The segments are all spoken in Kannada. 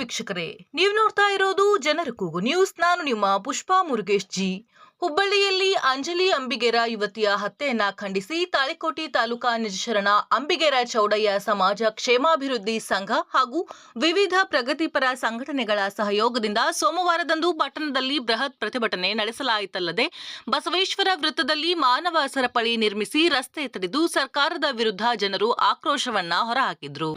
ವೀಕ್ಷಕರೇ, ನೀವು ನೋಡ್ತಾ ಇರೋದು ಜನರ ಕೂಗು ನ್ಯೂಸ್. ನಾನು ನಿಮ್ಮ ಪುಷ್ಪಾ ಮುರುಗೇಶ್ ಜಿ. ಹುಬ್ಬಳ್ಳಿಯಲ್ಲಿ ಅಂಜಲಿ ಅಂಬಿಗೇರ ಯುವತಿಯ ಹತ್ಯೆಯನ್ನ ಖಂಡಿಸಿ ತಾಳಿಕೋಟಿ ತಾಲೂಕಾ ನಿಜಶರಣ ಅಂಬಿಗೇರ ಚೌಡಯ್ಯ ಸಮಾಜ ಕ್ಷೇಮಾಭಿವೃದ್ಧಿ ಸಂಘ ಹಾಗೂ ವಿವಿಧ ಪ್ರಗತಿಪರ ಸಂಘಟನೆಗಳ ಸಹಯೋಗದಿಂದ ಸೋಮವಾರದಂದು ಪಟ್ಟಣದಲ್ಲಿ ಬೃಹತ್ ಪ್ರತಿಭಟನೆ ನಡೆಸಲಾಯಿತಲ್ಲದೆ, ಬಸವೇಶ್ವರ ವೃತ್ತದಲ್ಲಿ ಮಾನವ ಸರಪಳಿ ನಿರ್ಮಿಸಿ ರಸ್ತೆ ತಡೆದು ಸರ್ಕಾರದ ವಿರುದ್ಧ ಜನರು ಆಕ್ರೋಶವನ್ನ ಹೊರಹಾಕಿದ್ರು.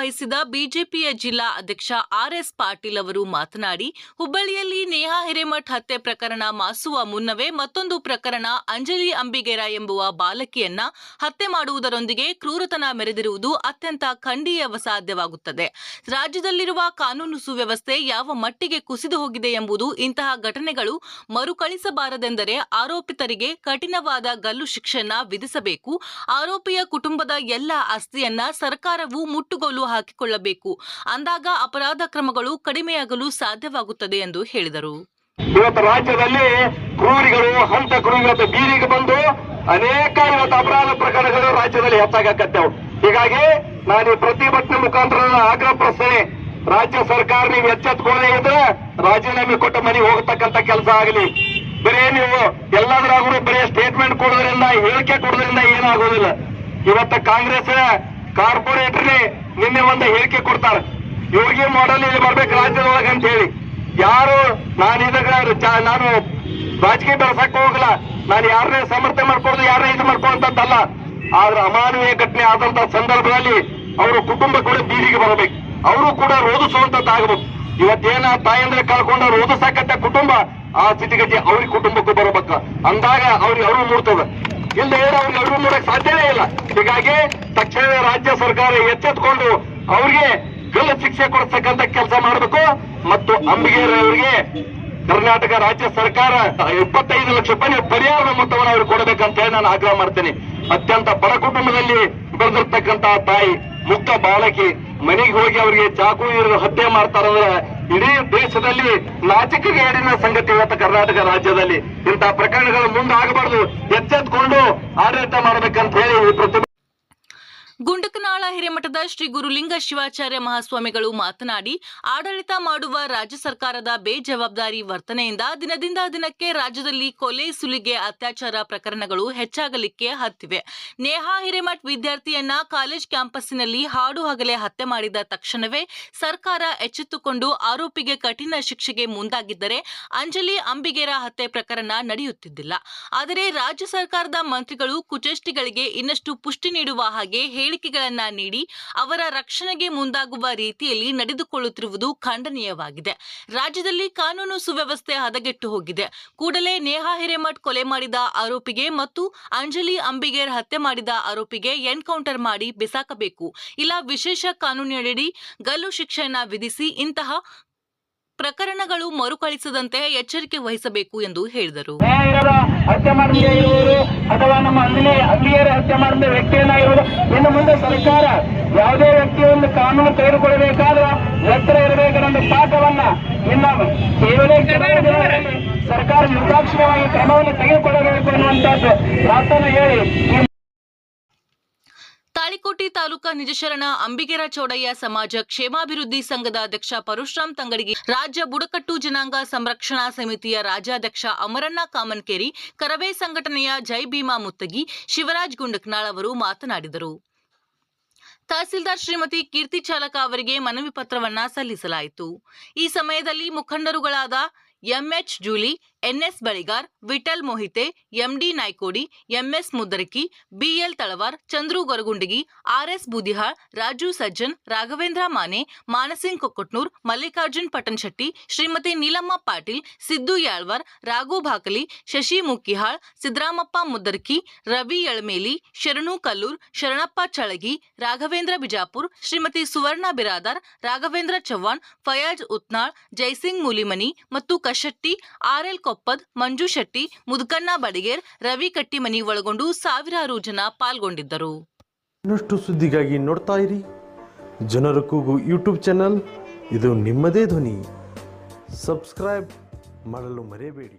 ವಹಿಸಿದ ಬಿಜೆಪಿಯ ಜಿಲ್ಲಾ ಅಧ್ಯಕ್ಷ ಆರ್ ಎಸ್ ಪಾಟೀಲ್ ಅವರು ಮಾತನಾಡಿ, ಹುಬ್ಬಳ್ಳಿಯಲ್ಲಿ ನೇಹಾ ಹಿರೇಮಠ್ ಹತ್ಯೆ ಪ್ರಕರಣ ಮಾಸುವ ಮುನ್ನವೇ ಮತ್ತೊಂದು ಪ್ರಕರಣ ಅಂಜಲಿ ಅಂಬಿಗೇರ ಎಂಬುವ ಬಾಲಕಿಯನ್ನ ಹತ್ಯೆ ಮಾಡುವುದರೊಂದಿಗೆ ಕ್ರೂರತನ ಮೆರೆದಿರುವುದು ಅತ್ಯಂತ ಖಂಡೀಯ ಸಾಧ್ಯವಾಗುತ್ತದೆ ರಾಜ್ಯದಲ್ಲಿರುವ ಕಾನೂನು ಸುವ್ಯವಸ್ಥೆ ಯಾವ ಮಟ್ಟಿಗೆ ಕುಸಿದು ಹೋಗಿದೆ ಎಂಬುದು ಇಂತಹ ಘಟನೆಗಳು ಮರುಕಳಿಸಬಾರದೆಂದರೆ ಆರೋಪಿತರಿಗೆ ಕಠಿಣವಾದ ಗಲ್ಲು ಶಿಕ್ಷೆಯನ್ನ ವಿಧಿಸಬೇಕು. ಆರೋಪಿಯ ಕುಟುಂಬದ ಎಲ್ಲ ಆಸ್ತಿಯನ್ನ ಸರ್ಕಾರವು ಮುಟ್ಟುಗೋಲು ಹಾಕಿಕೊಳ್ಳಬೇಕು. ಅಂದಾಗ ಅಪರಾಧ ಕ್ರಮಗಳು ಕಡಿಮೆಯಾಗಲು ಸಾಧ್ಯವಾಗುತ್ತದೆ ಎಂದು ಹೇಳಿದರು. ಇವತ್ತು ರಾಜ್ಯದಲ್ಲಿ ಕ್ರೂರಿಗಳು, ಹಂತ ಇವತ್ತು ಬೀದಿಗೆ ಬಂದು ಅನೇಕ ಇವತ್ತು ಅಪರಾಧ ಪ್ರಕರಣಗಳು ರಾಜ್ಯದಲ್ಲಿ ಹೆಚ್ಚಾಗಕತ್ತೇವು ಹೀಗಾಗಿ ನಾನು ಪ್ರತಿಭಟನೆ ಮುಖಾಂತರ ಆಗ್ರಹ ಪ್ರಶ್ನೆ, ರಾಜ್ಯ ಸರ್ಕಾರ ನೀವು ಎಚ್ಚೆತ್ಕೊಳ್ಳದೆ ಇದ್ರೆ ರಾಜೀನಾಮೆ ಕೊಟ್ಟ ಮನೆಗೆ ಹೋಗತಕ್ಕಂತ ಕೆಲಸ ಆಗಲಿ. ಬರೀ ನೀವು ಎಲ್ಲದರಾಗೂ ಬರೀ ಸ್ಟೇಟ್ಮೆಂಟ್ ಕೊಡೋದ್ರಿಂದ, ಹೇಳಿಕೆ ಕೊಡೋದ್ರಿಂದ ಏನಾಗೋದಿಲ್ಲ. ಇವತ್ತು ಕಾಂಗ್ರೆಸ್ ಕಾರ್ಪೊರೇಟರ್ ನಿನ್ನೆ ಒಂದು ಹೇಳಿಕೆ ಕೊಡ್ತಾರೆ. ಇವ್ರಿಗೆ ಮಾಡಲ್ ಇಲ್ಲಿ ಬರ್ಬೇಕು ರಾಜ್ಯದೊಳಗೆ ಅಂತ ಹೇಳಿ. ಯಾರು, ನಾನು ಇದಾಗ ನಾನು ರಾಜಕೀಯ ಬೆಳೆಸಕ್ ಹೋಗಲ್ಲ. ನಾನು ಯಾರನ್ನೇ ಸಮರ್ಥನೆ ಮಾಡ್ಕೊಡೋದು ಯಾರನ್ನೇ ಇದು ಮಾಡ್ಕೊಳ್ಳೋಂಥದ್ದಲ್ಲ ಆದ್ರೆ ಅಮಾನವೀಯ ಘಟನೆ ಆದಂತ ಸಂದರ್ಭದಲ್ಲಿ ಅವರ ಕುಟುಂಬ ಕೂಡ ಬೀದಿಗೆ ಬರಬೇಕು. ಅವರು ಕೂಡ ರೋಧಿಸುವಂತದ್ದಾಗಬೇಕು. ಇವತ್ತೇನ ತಾಯಂದ್ರೆ ಕಳ್ಕೊಂಡ ರೋಧಿಸಕಂತ ಕುಟುಂಬ, ಆ ಸ್ಥಿತಿಗತಿ ಅವ್ರಿಗೆ ಕುಟುಂಬಕ್ಕೂ ಬರಬೇಕು. ಅಂದಾಗ ಅವ್ರಿಗೆ ಅರಿವು ಮೂಡ್ತದ. ಇಲ್ಲ ಅವರು ಅವ್ರಿಗೆ ಅರಿವು ಮೂಡಕ್ ಸಾಧ್ಯವೇ ಇಲ್ಲ. ಹೀಗಾಗಿ ತಕ್ಷಣ ರಾಜ್ಯ ಸರ್ಕಾರ ಎಚ್ಚೆತ್ಕೊಂಡು ಅವ್ರಿಗೆ ಗಲ್ಲು ಶಿಕ್ಷೆ ಕೊಡ್ತಕ್ಕಂತ ಕೆಲಸ ಮಾಡಬೇಕು. ಮತ್ತು ಅಂಬಿಗೇರ್ ಅವರಿಗೆ ಕರ್ನಾಟಕ ರಾಜ್ಯ ಸರ್ಕಾರ ಇಪ್ಪತ್ತೈದು ಲಕ್ಷ ರೂಪಾಯಿ ಪರಿಹಾರದ ಮೊತ್ತವನ್ನು ಅವ್ರಿಗೆ ಕೊಡಬೇಕಂತ ಹೇಳಿ ನಾನು ಆಗ್ರಹ ಮಾಡ್ತೇನೆ. ಅತ್ಯಂತ ಬಡ ಕುಟುಂಬದಲ್ಲಿ ಬೆಳೆದಿರ್ತಕ್ಕಂತಹ ತಾಯಿ ಮುಕ್ತ ಬಾಲಕಿ ಮನೆಗೆ ಹೋಗಿ ಅವರಿಗೆ ಚಾಕು ಇರೋ ಹತ್ಯೆ ಮಾಡ್ತಾರಂದ್ರೆ ಇಡೀ ದೇಶದಲ್ಲಿ ನಾಚಿಕೆಗೇಡಿನ ಸಂಗತಿ ಇವತ್ತು ಕರ್ನಾಟಕ ರಾಜ್ಯದಲ್ಲಿ ಇಂತಹ ಪ್ರಕರಣಗಳು ಮುಂದಾಗಬಾರದು ಎಚ್ಚೆತ್ಕೊಂಡು ಆಡಳಿತ ಮಾಡಬೇಕಂತ ಹೇಳಿ ಈ ಪ್ರತಿ ಗುಂಡಕನಾಳ ಹಿರೇಮಠದ ಶ್ರೀ ಗುರುಲಿಂಗ ಶಿವಾಚಾರ್ಯ ಮಹಾಸ್ವಾಮಿಗಳು ಮಾತನಾಡಿ, ಆಡಳಿತ ಮಾಡುವ ರಾಜ್ಯ ಸರ್ಕಾರದ ಬೇಜವಾಬ್ದಾರಿ ವರ್ತನೆಯಿಂದ ದಿನದಿಂದ ದಿನಕ್ಕೆ ರಾಜ್ಯದಲ್ಲಿ ಕೊಲೆ, ಸುಲಿಗೆ, ಅತ್ಯಾಚಾರ ಪ್ರಕರಣಗಳು ಹೆಚ್ಚಾಗಲಿಕ್ಕೆ ಹತ್ತಿವೆ. ನೇಹಾ ಹಿರೇಮಠ್ ವಿದ್ಯಾರ್ಥಿಯನ್ನ ಕಾಲೇಜ್ ಕ್ಯಾಂಪಸ್ನಲ್ಲಿ ಹಾಡು ಹಗಲೆ ಹತ್ಯೆ ಮಾಡಿದ ತಕ್ಷಣವೇ ಸರ್ಕಾರ ಎಚ್ಚೆತ್ತುಕೊಂಡು ಆರೋಪಿಗೆ ಕಠಿಣ ಶಿಕ್ಷೆಗೆ ಮುಂದಾಗಿದ್ದರೆ ಅಂಜಲಿ ಅಂಬಿಗೇರ ಹತ್ಯೆ ಪ್ರಕರಣ ನಡೆಯುತ್ತಿದ್ದಿಲ್ಲ. ಆದರೆ ರಾಜ್ಯ ಸರ್ಕಾರದ ಮಂತ್ರಿಗಳು ಕುಚೇಷ್ಟಿಗಳಿಗೆ ಇನ್ನಷ್ಟು ಪುಷ್ಟಿ ನೀಡುವ ಹಾಗೆ ಹೇಳಿಕೆಗಳನ್ನ ನೀಡಿ ಅವರ ರಕ್ಷಣೆಗೆ ಮುಂದಾಗುವ ರೀತಿಯಲ್ಲಿ ನಡೆದುಕೊಳ್ಳುತ್ತಿರುವುದು ಖಂಡನೀಯವಾಗಿದೆ. ರಾಜ್ಯದಲ್ಲಿ ಕಾನೂನು ಸುವ್ಯವಸ್ಥೆ ಹದಗೆಟ್ಟು ಹೋಗಿದೆ. ಕೂಡಲೇ ನೇಹಾ ಹಿರೇಮಠ್ ಕೊಲೆ ಮಾಡಿದ ಆರೋಪಿಗೆ ಮತ್ತು ಅಂಜಲಿ ಅಂಬಿಗೇರ್ ಹತ್ಯೆ ಮಾಡಿದ ಆರೋಪಿಗೆ ಎನ್ಕೌಂಟರ್ ಮಾಡಿ ಬಿಸಾಕಬೇಕು. ಇಲ್ಲ, ವಿಶೇಷ ಕಾನೂನಿನಡಿ ಗಲ್ಲು ಶಿಕ್ಷೆಯನ್ನ ವಿಧಿಸಿ ಇಂತಹ ಪ್ರಕರಣಗಳು ಮರುಕಳಿಸದಂತೆ ಎಚ್ಚರಿಕೆ ವಹಿಸಬೇಕು ಎಂದು ಹೇಳಿದರು. ಹತ್ಯೆ ಮಾಡದೇ ಇರುವುದು ಅಥವಾ ನಮ್ಮ ಅಂಗಡಿ ಅಂಗಡಿಯರ ಹತ್ಯೆ ಮಾಡಿದ ವ್ಯಕ್ತಿಯನ್ನಾಗಿರುವುದು ಇನ್ನು ಮುಂದೆ ಸರ್ಕಾರ ಯಾವುದೇ ವ್ಯಕ್ತಿಯೊಂದು ಕಾನೂನು ತೆಗೆದುಕೊಳ್ಳಬೇಕಾದ್ರೆ ಎತ್ತರ ಇರಬೇಕೆಂಬ ಪಾಠವನ್ನ ಇನ್ನ ಕೇವಲ ಸರ್ಕಾರ ನಿರ್ದಾಕ್ಷಿಣ್ಯವಾಗಿ ಕ್ರಮವನ್ನು ತೆಗೆದುಕೊಳ್ಳಬೇಕು ಎನ್ನುವಂತದ್ದು ಮಾತನ್ನು ಹೇಳಿ ತಾಳಿಕೋಟಿ ತಾಲೂಕಾ ನಿಜಶರಣ ಅಂಬಿಗೇರ ಚೌಡಯ್ಯ ಸಮಾಜ ಕ್ಷೇಮಾಭಿವೃದ್ಧಿ ಸಂಘದ ಅಧ್ಯಕ್ಷ ಪರಶುರಾಮ್ ತಂಗಡಿಗೆ ರಾಜ್ಯ ಬುಡಕಟ್ಟು ಜನಾಂಗ ಸಂರಕ್ಷಣಾ ಸಮಿತಿಯ ರಾಜ್ಯಾಧ್ಯಕ್ಷ ಅಮರಣ್ಣ ಕಾಮನ್ಕೇರಿ, ಕರವೇ ಸಂಘಟನೆಯ ಜೈ ಭೀಮಾ ಮುತ್ತಗಿ, ಶಿವರಾಜ್ ಗುಂಡಕ್ನಾಳ್ ಅವರು ಮಾತನಾಡಿದರು. ತಹಸೀಲ್ದಾರ್ ಶ್ರೀಮತಿ ಕೀರ್ತಿ ಚಾಲಕ ಅವರಿಗೆ ಮನವಿ ಪತ್ರವನ್ನ ಸಲ್ಲಿಸಲಾಯಿತು. ಈ ಸಮಯದಲ್ಲಿ ಮುಖಂಡರುಗಳಾದ MH Juli NS Baligar Vithal Mohite, MD Naikodi, MS Muddaraki BL Talawar, Chandru Goragundagi RS Boodihal, Raju Sajjan, Raghavendra Mane, Mansingh Kokkatnoor, Mallikarjun Patanshetti, Shrimati Neelamma Patil, Siddu Yalwar, Raghu Bhakali, Shashi Mukkihal, Siddaramappa Muddarki Ravi Yalameli Sharanu Kallur, Sharanappa ಚಳಗಿ, Raghavendra Bijapur, Shrimati ಸುವರ್ಣ ಬಿರಾದಾರ್, ರಾಘವೇಂದ್ರ ಚವ್ಹಾಣ್, ಫಯಾಜ್ ಉತ್ನಾಳ್, ಜೈಸಿಂಗ್ ಮೂಲಿಮನಿ ಮತ್ತು ಕಶೆಟ್ಟಿ ಆರ್ಎಲ್ ಕೊಪ್ಪದ್ ಮಂಜು ಶೆಟ್ಟಿ, ಮುದ್ಕಣ್ಣ ಬಡಿಗೇರ್, ರವಿ ಕಟ್ಟಿಮನಿ ಒಳಗೊಂಡು ಸಾವಿರಾರು ಜನ ಪಾಲ್ಗೊಂಡಿದ್ದರು. ಇನ್ನಷ್ಟು ಸುದ್ದಿಗಾಗಿ ನೋಡ್ತಾ ಇರಿ. ಜನರ ಕೂಗು ಯೂಟ್ಯೂಬ್ ಚಾನಲ್. ಇದು ನಿಮ್ಮದೇ ಧ್ವನಿ. ಸಬ್ಸ್ಕ್ರೈಬ್ ಮಾಡಲು ಮರೆಯಬೇಡಿ.